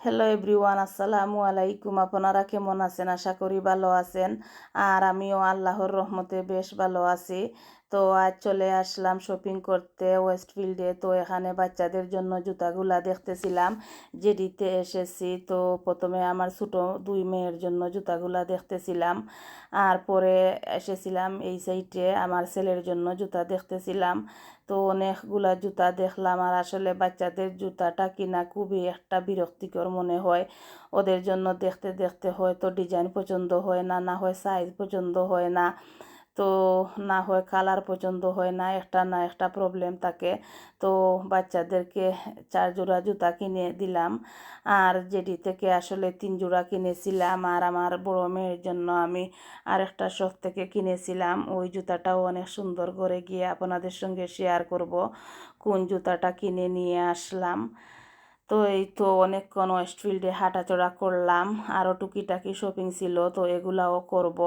Hello everyone আসসালামু আলাইকুম আপনারা কেমন আছেন? আশা করি ভালো আছেন। আর আমিও আল্লাহর রহমতে বেশ ভালো আছি। তো আজ চলে আসলাম শপিং করতে ওয়েস্টফিল্ডে তো এখানে বাচ্চাদের জন্য জুতাগুলা দেখতেছিলাম, জেডিতে এসেছি। তো প্রথমে আমার ছোটো দুই মেয়ের জন্য জুতাগুলা দেখতেছিলাম। আর পরে এসেছিলাম এই সাইডে আমার ছেলের জন্য জুতা দেখতেছিলাম। তো অনেকগুলা জুতা দেখলাম আর আসলে বাচ্চাদের জুতাটা কিনা খুবই একটা বিরক্তিকর মনে হয়। ওদের জন্য দেখতে দেখতে হয়তো ডিজাইন পছন্দ হয় না না হয় সাইজ পছন্দ হয় না। তো না হয় কালার পছন্দ হয় না, একটা না একটা প্রবলেম থাকে। তো বাচ্চাদেরকে চার জোড়া জুতা কিনে দিলাম। আর যেটি থেকে আসলে তিন জোড়া কিনেছিলাম। আর আমার বড় মেয়ের জন্য আমি আরেকটা শখ থেকে কিনেছিলাম। ওই জুতাটাও অনেক সুন্দর করে গিয়ে আপনাদের সঙ্গে শেয়ার করব। কোন জুতাটা কিনে নিয়ে আসলাম। তো এই তো অনেকক্ষণ ওয়েস্টফিল্ডে হাঁটাচড়া করলাম আরও টুকিটাকি শপিং ছিল, তো এগুলাও করব।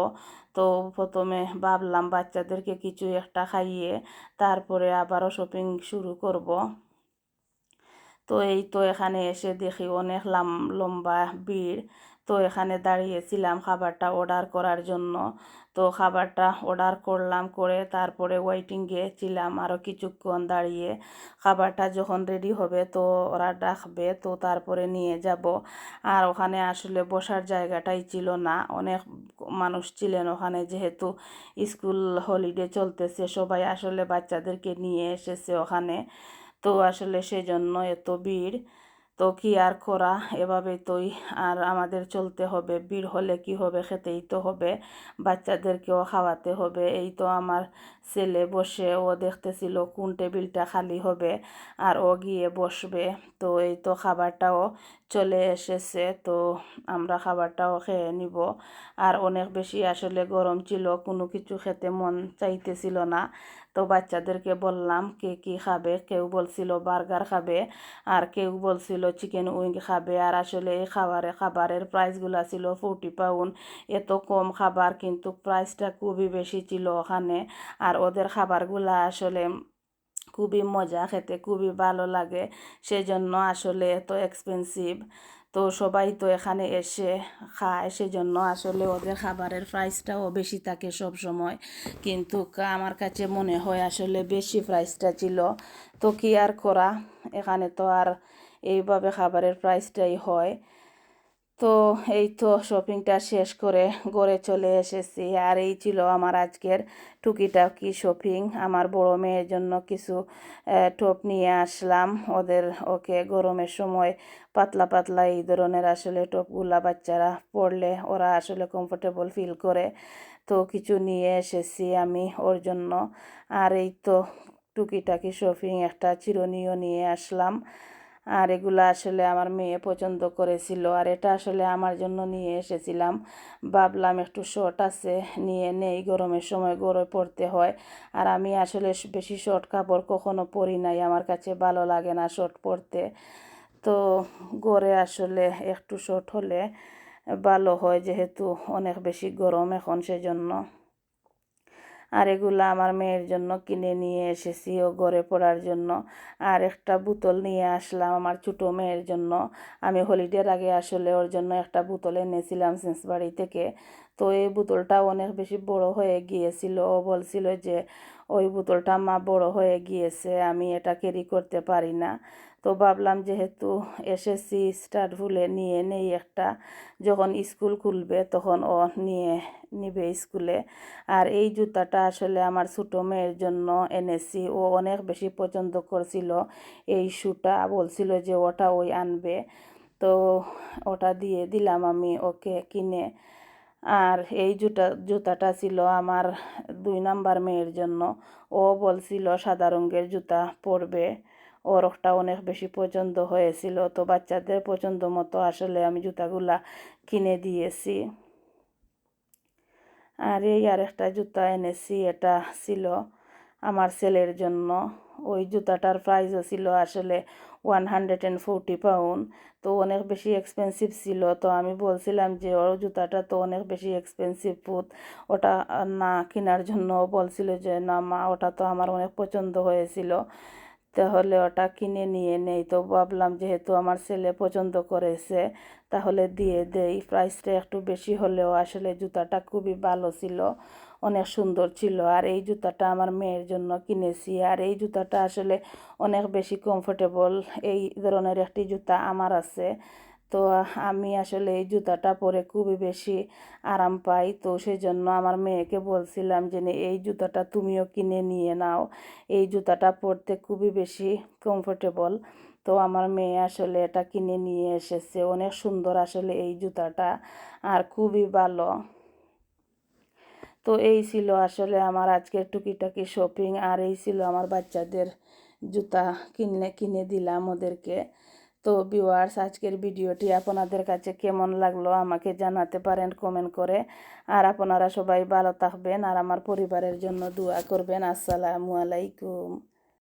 তো প্রথমে ভাবলাম বাচ্চাদেরকে কিছু একটা খাইয়ে তারপরে আবারও শপিং শুরু করব। তো এই তো এখানে এসে দেখি অনেক লাম, লম্বা ভিড়। তো এখানে দাঁড়িয়েছিলাম খাবারটা অর্ডার করার জন্য। তো খাবারটা অর্ডার করলাম করে তারপরে ওয়েটিংয়ে ছিলাম আরও কিছুক্ষণ দাঁড়িয়ে। খাবারটা যখন রেডি হবে তো ওরা ডাকবে, তো তারপরে নিয়ে যাব। আর ওখানে আসলে বসার জায়গাটাই ছিল না। অনেক মানুষ ছিলেন ওখানে, যেহেতু স্কুল হলিডে চলতেছে, সবাই আসলে বাচ্চাদেরকে নিয়ে এসেছে ওখানে। তো আসলে সেজন্য এত ভিড়। তো কি আর করা? এভাবে তোই আর আমাদের চলতে হবে। ভিড় হলে কি হবে খেতেই তো হবে। বাচ্চাদেরকেও খাওয়াতে হবে। এই তো আমার ছেলে বসে, ও দেখতেছিল কোন টেবিলটা খালি হবে আর ও গিয়ে বসবে। তো এই তো খাবারটাও চলে এসেছে। তো আমরা খাবারটাও খেয়ে নিব। আর অনেক বেশি আসলে গরম ছিল, কোনো কিছু খেতে মন চাইতেছিল না। তো বাচ্চাদেরকে বললাম কে কী খাবে, কেউ বলছিল বার্গার খাবে আর কেউ বলছিল চিকেন উইং খাবে। আর আসলে এই খাবারে, খাবারের প্রাইসগুলো ছিল ফোরটি পাউন্ড এত কম খাবার কিন্তু প্রাইসটা খুবই বেশি ছিল ওখানে। আর ওদের খাবারগুলো আসলে খুবই মজা, খেতে খুবই ভালো লাগে। সেজন্য আসলে এত এক্সপেন্সিভ তো সবাই তো এখানে এসে খায়, সেজন্য আসলে ওদের খাবারের প্রাইসটাও বেশি থাকে সব সময়। কিন্তু আমার কাছে মনে হয় আসলে বেশি প্রাইসটা ছিল। তো কি আর করা? এখানে তো আর এইভাবে খাবারের প্রাইসটাই হয়। তো এই তো শপিংটা শেষ করে ঘরে চলে এসেছি। আর এই ছিল আমার আজকের টুকিটাকি শপিং আমার বড় মেয়ের জন্য কিছু টপ নিয়ে আসলাম। ওদের, ওকে গরমের সময় পাতলা পাতলা এই ধরনের আসলে টপগুলা বাচ্চারা পড়লে ওরা আসলে কমফোর্টেবল ফিল করে। তো কিছু নিয়ে এসেছি আমি ওর জন্য। আর এই তো টুকিটাকি শপিং একটা চিরনীয় নিয়ে আসলাম। আর এগুলো আসলে আমার মেয়ে পছন্দ করেছিল। আর এটা আসলে আমার জন্য নিয়ে এসেছিলাম। ভাবলাম একটু শর্ট আছে, নিয়ে নেই। গরমের সময় গরমে পড়তে হয়। আর আমি আসলে বেশি শর্ট কাপড় কখনো পরি নাই। আমার কাছে ভালো লাগে না শর্ট পরতে। তো গড়ে আসলে একটু শর্ট হলে ভালো হয়, যেহেতু অনেক বেশি গরম এখন সেজন্য। আর এগুলো আমার মেয়ের জন্য কিনে নিয়ে এসেছি ও ঘরে পড়ার জন্য। আর একটা বোতল নিয়ে আসলাম আমার ছোটো মেয়ের জন্য। আমি হলিডের আগে আসলে ওর জন্য একটা বোতল এনেছিলাম সেন্স বাড়ি থেকে। তো এই বোতলটা অনেক বেশি বড় হয়ে গিয়েছিল। ও বলছিল যে, ওই বোতলটা মা বড় হয়ে গিয়েছে, আমি এটা ক্যারি করতে পারি না। তো ভাবলাম যেহেতু এসএসসি স্টার ভুলে নিয়ে নেই একটা, যখন স্কুল খুলবে তখন ও নিয়ে নিবে স্কুলে আর এই জুতাটা আসলে আমার ছোটো মেয়ের জন্য এনেছি। ও অনেক বেশি পছন্দ করছিল এই শ্যুটা বলছিল যে ওটা ওই আনবে। তো ওটা দিয়ে দিলাম আমি ওকে কিনে। আর এই জুতা, জুতাটা ছিল আমার দুই নাম্বার মেয়ের জন্য। ও বলছিল, সাদা রঙের জুতা পরবে। ওর ওটা অনেক বেশি পছন্দ হয়েছিল। তো বাচ্চাদের পছন্দ মতো আসলে আমি জুতাগুলা কিনে দিয়েছি। আর এই আর একটা জুতা এনেছি, এটা ছিল আমার ছেলের জন্য। ওই জুতাটার প্রাইসও ছিল আসলে one hundred and forty pound তো অনেক বেশি এক্সপেন্সিভ ছিল। তো আমি বলছিলাম যে, ওর জুতাটা তো অনেক বেশি এক্সপেন্সিভ ফুট ওটা না কেনার জন্য বলছিল যে, না মা, ওটা তো আমার অনেক পছন্দ হয়েছিল। তাহলে ওটা কিনে নিয়ে নেই। তো ভাবলাম যেহেতু আমার ছেলে পছন্দ করেছে, তাহলে দিয়ে দেই। প্রাইসটা একটু বেশি হলেও আসলে জুতাটা খুবই ভালো ছিল, অনেক সুন্দর ছিল। আর এই জুতাটা আমার মেয়ের জন্য কিনেছি। আর এই জুতাটা আসলে অনেক বেশি কমফোর্টেবল এই ধরনের একটি জুতা আমার আছে। তো আমি আসলে এই জুতাটা পরে খুবই বেশি আরাম পাই। তো সেই জন্য আমার মেয়েকে বলছিলাম যে এই জুতাটা তুমিও কিনে নিয়ে নাও। এই জুতাটা পরতে খুবই বেশি কমফোর্টেবল তো আমার মেয়ে আসলে এটা কিনে নিয়ে এসেছে। অনেক সুন্দর আসলে এই জুতাটা আর খুবই ভালো। তো এই ছিল আসলে আমার আজকের টুকিটাকি শপিং আর এই ছিল আমার বাচ্চাদের জুতা কিনে কিনে দিলাম ওদেরকে। তো ভিউয়ার্স আজকের ভিডিওটি আপনাদের কাছে কেমন লাগল আমাকে জানাতে পারেন কমেন্ট করে। আর আপনারা সবাই ভালো থাকবেন আর আমার পরিবারের জন্য দোয়া করবেন। আসসালামু আলাইকুম।